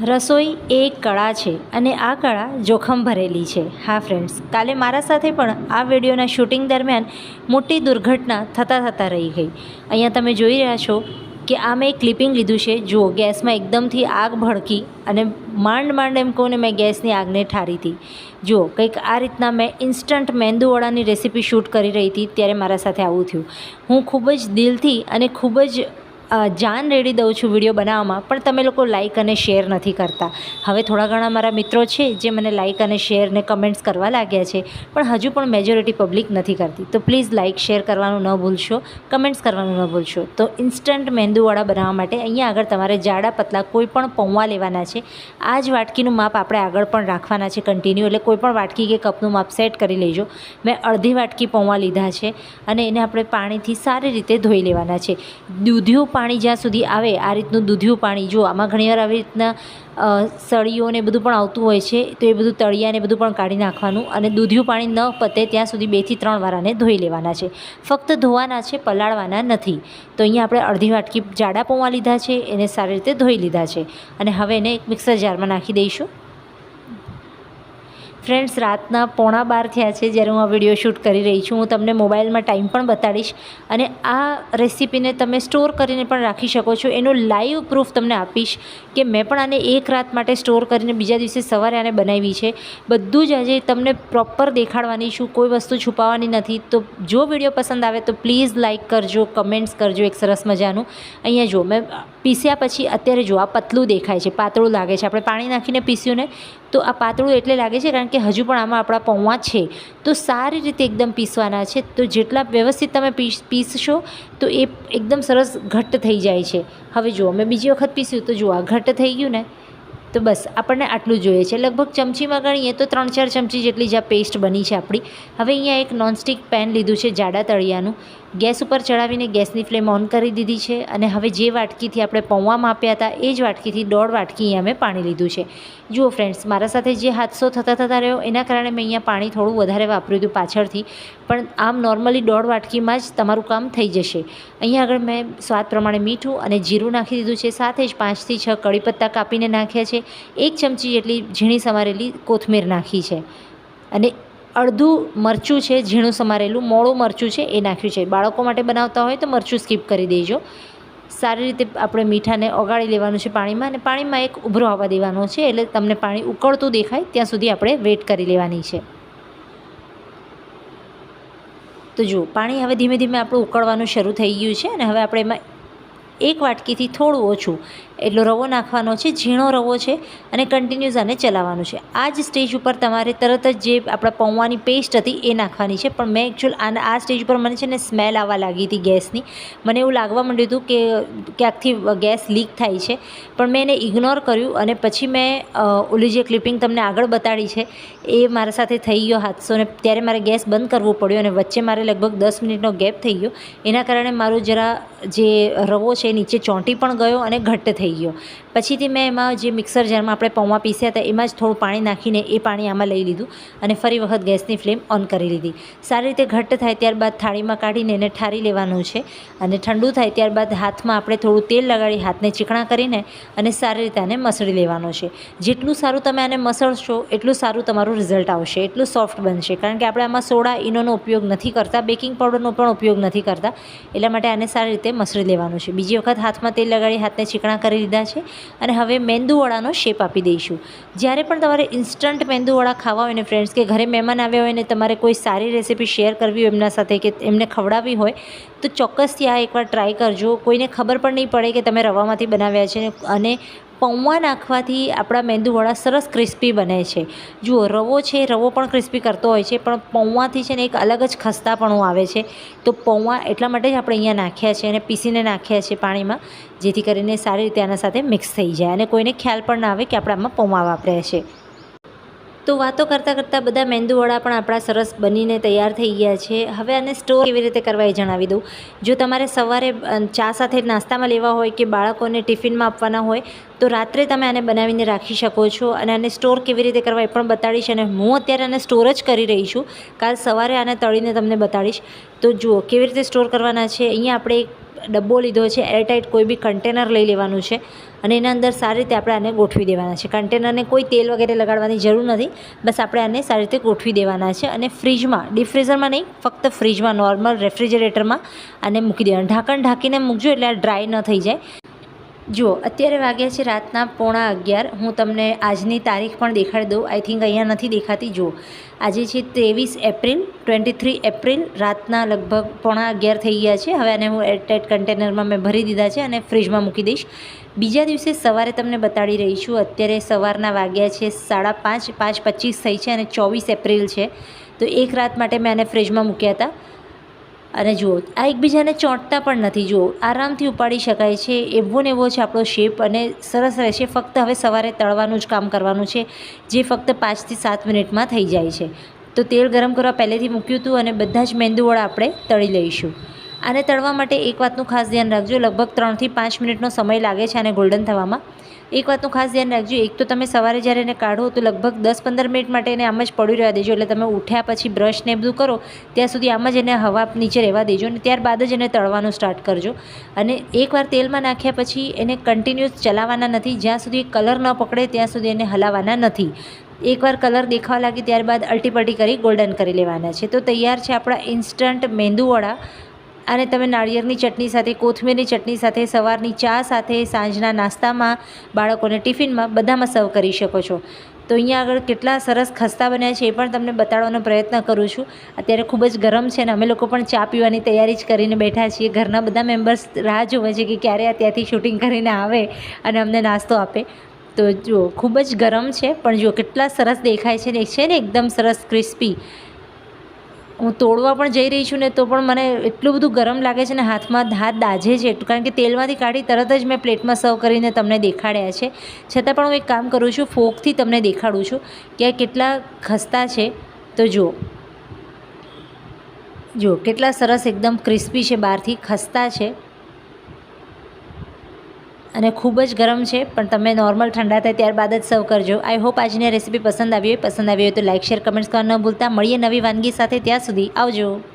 રસોઈ એ એક કળા છે અને આ કળા જોખમ ભરેલી છે. હા ફ્રેન્ડ્સ કાલે મારા સાથે પણ આ વિડીયોના શૂટિંગ દરમિયાન મોટી દુર્ઘટના થતાં થતાં રહી ગઈ. અહીંયા તમે જોઈ રહ્યા છો કે આ મેં ક્લિપિંગ લીધું છે. જુઓ, ગેસમાં એકદમથી આગ ભડકી અને માંડ માંડ એમ કહું ને મેં ગેસની આગને ઠારી હતી. જુઓ, કંઈક આ રીતના મેં ઇન્સ્ટન્ટ મેંદુવડાની રેસીપી શૂટ કરી રહી હતી ત્યારે મારા સાથે આવું થયું. હું ખૂબ જ દિલથી અને ખૂબ જ જાન રેડી દઉં છું વીડિયો બનાવવામાં, પણ તમે લોકો લાઇક અને શેર નથી કરતા. હવે થોડા ઘણા મારા મિત્રો છે જે મને લાઇક અને શેર ને કમેન્ટ્સ કરવા લાગ્યા છે, પણ હજુ પણ મેજોરિટી પબ્લિક નથી કરતી. તો પ્લીઝ લાઇક શેર કરવાનું ન ભૂલશો કમેન્ટ્સ કરવાનું ન ભૂલશો. તો ઇન્સ્ટન્ટ મેંદુવાળા બનાવવા માટે અહીંયા આગળ તમારે જાડા પતલા કોઈ પણ પૌવા લેવાના છે. આ જ વાટકીનું માપ આપણે આગળ પણ રાખવાના છે કન્ટિન્યુ એટલે કોઈ પણ વાટકી કે કપનું માપ સેટ કરી લેજો. મેં અડધી વાટકી પૌવા લીધા છે અને એને આપણે પાણીથી સારી રીતે ધોઈ લેવાના છે. દૂધિયું પાણી જ્યાં સુધી આવે, આ રીતનું દૂધિયું પાણી, જો આમાં ઘણીવાર આવી રીતના સળીઓને બધું પણ આવતું હોય છે, તો એ બધું તળિયાને બધું પણ કાઢી નાખવાનું અને દૂધિયું પાણી ન પતે ત્યાં સુધી બેથી ત્રણ વાર આને ધોઈ લેવાના છે. ફક્ત ધોવાના છે, પલાળવાના નથી. તો અહીંયા આપણે અડધી વાટકી જાડા પૌવા લીધા છે, એને સારી રીતે ધોઈ લીધા છે. અને હવે એને એક મિક્સર જારમાં નાખી દઈશું. ફ્રેન્ડ્સ, રાતના પોણા બાર થયા છે જ્યારે હું આ વીડિયો શૂટ કરી રહી છું. હું તમને મોબાઈલમાં ટાઈમ પણ બતાડીશ અને આ રેસીપીને તમે સ્ટોર કરીને પણ રાખી શકો છો. એનો લાઈવ પ્રૂફ તમને આપીશ કે મેં પણ આને એક રાત માટે સ્ટોર કરીને બીજા દિવસે સવારે આને બનાવી છે. બધું જ આજે તમને પ્રોપર દેખાડવાની છું. કોઈ વસ્તુ છુપાવવાની નથી. તો જો વીડિયો પસંદ આવે તો પ્લીઝ લાઇક કરજો, કમેન્ટ્સ કરજો એક સરસ મજાનું. અહીંયા જો, મેં પીસ્યા પછી અત્યારે જો આ પતલું દેખાય છે, પાતળું લાગે છે. આપણે પાણી નાખીને પીસ્યું ને, તો આ પાતળું એટલે લાગે છે કારણ કે હજુ પણ આમાં આપણા પૌવા છે. તો સારી રીતે એકદમ પીસવાના છે. તો જેટલા વ્યવસ્થિત તમે પીસ, પીસશો, તો એ એકદમ સરસ ઘટ્ટ થઈ જાય છે. હવે જુઓ, મેં બીજી વખત પીસ્યું, તો જુઓ, આ ઘટ્ટ થઈ ગયું ને, તો બસ, આપણને આટલું જોઈએ છે. લગભગ ચમચીમાં ગણીએ તો ત્રણ ચાર ચમચી જેટલી જ આ પેસ્ટ બની છે આપણી. હવે અહીંયા એક નોનસ્ટિક પેન લીધું છે જાડા તળિયાનું. ગેસ ઉપર ચડાવીને ગેસની ફ્લેમ ઓન કરી દીધી છે અને હવે જે વાટકીથી આપણે પૌવા માપ્યા હતા એ જ વાટકીથી દોઢ વાટકી અહીંયા મેં પાણી લીધું છે. જુઓ ફ્રેન્ડ્સ મારા સાથે જે હાદસો થતા થતા રહ્યો, એના કારણે મેં અહીંયા પાણી થોડું વધારે વાપર્યું હતું પાછળથી, પણ આમ નોર્મલી દોઢ વાટકીમાં જ તમારું કામ થઈ જશે. અહીંયા આગળ મેં સ્વાદ પ્રમાણે મીઠું અને જીરું નાખી દીધું છે, સાથે જ પાંચથી છ કડીપત્તા કાપીને નાખ્યા છે, એક ચમચી જેટલી ઝીણી સમારેલી કોથમીર નાખી છે. અને અડધું મરચું છે, ઝીણું સમારેલું, મોળું મરચું છે, એ નાખ્યું છે. બાળકો માટે બનાવતા હોય તો મરચું સ્કીપ કરી દેજો. સારી રીતે આપણે મીઠાને ઓગાળી લેવાનું છે પાણીમાં અને પાણીમાં એક ઉભરો આવવા દેવાનો છે, એટલે તમને પાણી ઉકળતું દેખાય, ત્યાં સુધી આપણે વેટ કરી લેવાની છે. તો જુઓ, પાણી હવે ધીમે ધીમે આપણું ઉકળવાનું શરૂ થઈ ગયું છે અને હવે આપણે એમાં એક વાટકીથી થોડું ઓછું એટલો રવો નાખવાનો છે, ઝીણો રવો છે અને કન્ટિન્યુઝ આને ચલાવવાનું છે. આ જ સ્ટેજ ઉપર તમારે તરત જ જે આપણા પૌવાની પેસ્ટ હતી એ નાખવાની છે, પણ મેં એકચ્યુઅલ આના આ સ્ટેજ ઉપર મને છે ને સ્મેલ આવવા લાગી હતી ગેસની. મને એવું લાગવા માંડ્યું હતું કે, ક્યાંકથી ગેસ લીક થાય છે, પણ મેં એને ઇગ્નોર કર્યું અને પછી મેં ઓલી જે ક્લિપિંગ તમને આગળ બતાડી છે, એ મારા સાથે થઈ ગયો હાદસો ને ત્યારે મારે ગેસ બંધ કરવો પડ્યો અને વચ્ચે મારે લગભગ દસ મિનિટનો ગેપ થઈ ગયો. એના કારણે મારું જરા જે રવો છે નીચે ચોંટી પણ ગયો અને ઘટ્ટ થઈ ગયો પછીથી મેં એમાં જે મિક્સર જારમાં આપણે પૌવા પીસ્યા હતા, એમાં જ થોડું પાણી નાખીને એ પાણી આમાં લઈ લીધું અને ફરી વખત ગેસની ફ્લેમ ઓન કરી લીધી. સારી રીતે ઘટ્ટ થાય ત્યારબાદ થાળીમાં કાઢીને એને ઠારી લેવાનું છે અને ઠંડુ થાય ત્યારબાદ હાથમાં આપણે થોડું તેલ લગાડી હાથને ચીકણા કરીને અને સારી રીતે આને મસળી લેવાનો છે. જેટલું સારું તમે આને મસળશો, એટલું સારું તમારું રિઝલ્ટ આવશે, એટલું સોફ્ટ બનશે. કારણ કે આપણે આમાં સોડા, ઈનોનો ઉપયોગ નથી કરતા બેકિંગ પાવડરનો પણ ઉપયોગ નથી કરતા. એટલા માટે આને સારી રીતે મસળી લેવાનું છે. બીજી વખત હાથમાં તેલ લગાડી હાથને ચીકણા કરી લીધા છે અને હવે મેંદુવડાનો શેપ આપી દઈશું. જ્યારે પણ તમારે ઇન્સ્ટન્ટ મેંદુવડા ખાવા હોય ને ફ્રેન્ડ્સ કે ઘરે મહેમાન આવ્યા હોય ને તમારે કોઈ સારી રેસીપી શેર કરવી હોય એમના સાથે કે એમને ખવડાવવી હોય, તો ચોક્કસથી આ એકવાર ટ્રાય કરજો. કોઈને ખબર પણ નહીં પડે કે તમે રવામાંથી બનાવ્યા છે અને પૌવા નાખવાથી આપણા મેંદુવડા સરસ ક્રિસ્પી બને છે. જુઓ, રવો છે, રવો પણ ક્રિસ્પી કરતો હોય છે, પણ પૌવાથી છે ને એક અલગ જ ખસ્તાપણું આવે છે. તો પૌવા એટલા માટે જ આપણે અહીંયા નાખ્યા છે અને પીસીને નાખ્યા છે પાણીમાં, જેથી કરીને સારી રીતે આના સાથે મિક્સ થઈ જાય અને કોઈને ખ્યાલ પણ ના આવે કે આપણે આમાં પૌવા વાપર્યા છે. તો વાતો કરતાં કરતાં બધા મેંદુવડા પણ આપણા સરસ બનીને તૈયાર થઈ ગયા છે. હવે આને સ્ટોર કેવી રીતે કરવા એ જણાવી દઉં. જો તમારે સવારે ચા સાથે નાસ્તામાં લેવા હોય કે બાળકોને ટિફિનમાં આપવાના હોય, તો રાત્રે તમે આને બનાવીને રાખી શકો છો અને આને સ્ટોર કેવી રીતે કરવા એ પણ બતાડીશ અને હું અત્યારે આને સ્ટોર જ કરી રહી છું. કાલ સવારે આને તળીને તમને બતાડીશ. તો જુઓ કેવી રીતે સ્ટોર કરવાના છે. અહીંયા આપણે ડબ્બો લીધો છે એરટાઇટ કોઈ બી કન્ટેનર લઈ લેવાનું છે અને એના અંદર સારી રીતે આપણે આને ગોઠવી દેવાના છે. કન્ટેનરને કોઈ તેલ વગેરે લગાડવાની જરૂર નથી, બસ આપણે આને સારી રીતે ગોઠવી દેવાના છે અને ફ્રીજમાં, ડીપ ફ્રીઝરમાં નહીં, ફક્ત ફ્રીજમાં, નોર્મલ રેફ્રિજરેટરમાં આને મૂકી દેવાનું. ઢાંકણ ઢાંકીને મૂકજો એટલે આ ડ્રાય ન થઈ જાય. જુઓ, અત્યારે વાગ્યા છે રાતના પોણા અગિયાર. હું તમને આજની તારીખ પણ દેખાડી દઉં. આઈ થિંક અહીંયા નથી દેખાતી. જુઓ, આજે છે ત્રેવીસ એપ્રિલ ટ્વેન્ટી થ્રી એપ્રિલ, રાતના લગભગ પોણા અગિયાર થઈ ગયા છે. હવે આને હું એરટાઇટ કન્ટેનરમાં મેં ભરી દીધા છે અને ફ્રીજમાં મૂકી દઈશ. બીજા દિવસે સવારે તમને બતાડી રહી છું, અત્યારે સવારના વાગ્યા છે સાડા પાંચ પાંચ પચીસ થઈ છે અને ચોવીસ એપ્રિલ છે. તો એક રાત માટે મેં આને ફ્રીજમાં મૂક્યા હતા. અને જુઓ, આ એકબીજાને ચોંટતા પણ નથી. જુઓ, આરામથી ઉપાડી શકાય છે. એવો ને એવો છે આપણો શેપ અને સરસ રહેશે. ફક્ત હવે સવારે તળવાનું જ કામ કરવાનું છે, જે ફક્ત પાંચથી સાત મિનિટમાં થઈ જાય છે. તો તેલ ગરમ કરવા પહેલેથી મૂક્યું હતું અને બધા જ મેંદુવડા આપણે તળી લઈશું. આને તળવા માટે એક વાતનું ખાસ ધ્યાન રાખજો. લગભગ ત્રણથી પાંચ મિનિટનો સમય લાગે છે આને ગોલ્ડન થવામાં. એક વાતનું ખાસ ધ્યાન રાખજો, એક તો તમે સવારે જ્યારે એને કાઢો તો લગભગ દસ પંદર મિનિટ માટે એને આમ જ પડ્યું રહેવા દેજો, એટલે તમે ઉઠ્યા પછી બ્રશ ને બધું કરો, ત્યાં સુધી આમ જ એને હવા નીચે રહેવા દેજો અને ત્યારબાદ જ એને તળવાનું સ્ટાર્ટ કરજો. અને એકવાર તેલમાં નાખ્યા પછી એને કન્ટિન્યુઅસ ચલાવવાના નથી, જ્યાં સુધી કલર ન પકડે ત્યાં સુધી એને હલાવવાના નથી. એકવાર કલર દેખાવા લાગે ત્યારબાદ અલ્ટીપલ્ટી કરી ગોલ્ડન કરી લેવાના છે. તો તૈયાર છે આપણા ઇન્સ્ટન્ટ મેંદુવડા. અને તમે નાળિયેરની ચટણી સાથે, કોથમીરની ચટણી સાથે, સવારની ચા સાથે, સાંજના નાસ્તામાં, બાળકોને ટિફિનમાં બધામાં સર્વ કરી શકો છો. તો અહીંયા આગળ કેટલા સરસ ખસ્તા બન્યા છે એ પણ તમને બતાડવાનો પ્રયત્ન કરું છું. અત્યારે ખૂબ જ ગરમ છે અને અમે લોકો પણ ચા પીવાની તૈયારી જ કરીને બેઠા છીએ. ઘરના બધા મેમ્બર્સ રાહ જોવે છે કે ક્યારે ત્યાંથી શૂટિંગ કરીને આવે અને અમને નાસ્તો આપે. તો જુઓ, ખૂબ જ ગરમ છે, પણ જુઓ કેટલા સરસ દેખાય છે ને છે ને એકદમ સરસ ક્રિસ્પી. હું તોડવા પણ જઈ રહી છું ને તો પણ મને એટલું બધું ગરમ લાગે છે ને હાથમાં હાથ દાઝે છે કારણ કે તેલમાંથી કાઢી તરત જ મેં પ્લેટમાં સર્વ કરીને તમને દેખાડ્યા છે. છતાં પણ હું એક કામ કરું છું, ફોકથી તમને દેખાડું છું કે કેટલા ખસ્તા છે. તો જુઓ. જુઓ, કેટલા સરસ એકદમ ક્રિસ્પી છે બહારથી, ખસ્તા છે. અને ખૂબ જ ગરમ છે, પણ તમે નોર્મલ ઠંડા થાય ત્યારબાદ જ સર્વ કરજો. આઈ હોપ આજની રેસીપી પસંદ આવી હોય. પસંદ આવી હોય તો લાઇક શેર કમેન્ટ્સ કરવા ન ભૂલતા. મળીએ નવી વાનગી સાથે ત્યાં સુધી. આવજો.